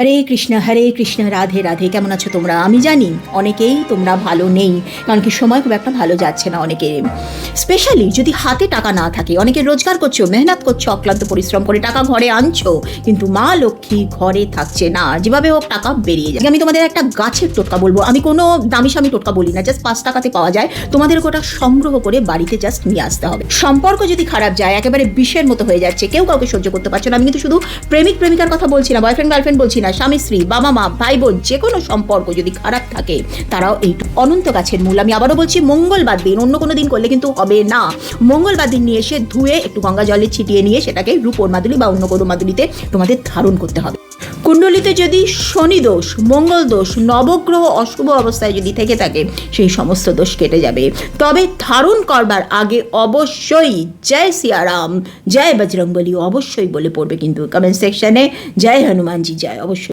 হরে কৃষ্ণ হরে কৃষ্ণ, রাধে রাধে। কেমন আছো তোমরা? আমি জানি অনেকেই তোমরা ভালো নেই, কারণ কি সময় খুব একটা ভালো যাচ্ছে না অনেকের। স্পেশালি যদি হাতে টাকা না থাকে, অনেকে রোজগার করছ, মেহনত করছ, অক্লান্ত পরিশ্রম করে টাকা ঘরে আনছো, কিন্তু মা লক্ষ্মী ঘরে থাকছে না। যেভাবে হোক টাকা বেরিয়ে যায়। আমি তোমাদের একটা গাছের টোটকা বলব। আমি কোনো দামি সামি টোটকা বলি না জাস্ট পাঁচ টাকাতে পাওয়া যায়। তোমাদের ওটা সংগ্রহ করে বাড়িতে জাস্ট নিয়ে আসতে হবে। সম্পর্ক যদি খারাপ যায়, একেবারে বিষের মতো হয়ে যাচ্ছে, কেউ কাউকে সহ্য করতে পারছে না। আমি কিন্তু শুধু প্রেমিক, প্রেমিকার কথা বলছি না বয়ফ্রেন্ড গার্লফ্রেন্ড বলছি না। স্বামী, স্ত্রী, বাবা মা ভাই বোন যে কোনো সম্পর্ক যদি খারাপ থাকে, তারাও এই অনন্ত গাছের মূল। আমি আবারও বলছি, মঙ্গলবার দিন, অন্য কোনো দিন করলে কিন্তু হবে না। মঙ্গলবার দিন নিয়ে এসে ধুয়ে, একটু গঙ্গা জলে ছিটিয়ে নিয়ে সেটাকে রূপোর মাদুলি বা অন্য কোনো মাদুলিতে তোমাদের ধারণ করতে হবে। কুণ্ডলিতে যদি শনি দোষ, মঙ্গল দোষ, নবগ্রহ অশুভ অবস্থায় যদি থেকে থাকে, সেই সমস্ত দোষ কেটে যাবে। তবে ধারণ করবার আগে অবশ্যই জয় সিয়ারাম, জয় বজরংবলী অবশ্যই বলে পড়বে কিন্তু কমেন্ট সেকশনে জয় হনুমানজি, জয়। অবশ্যই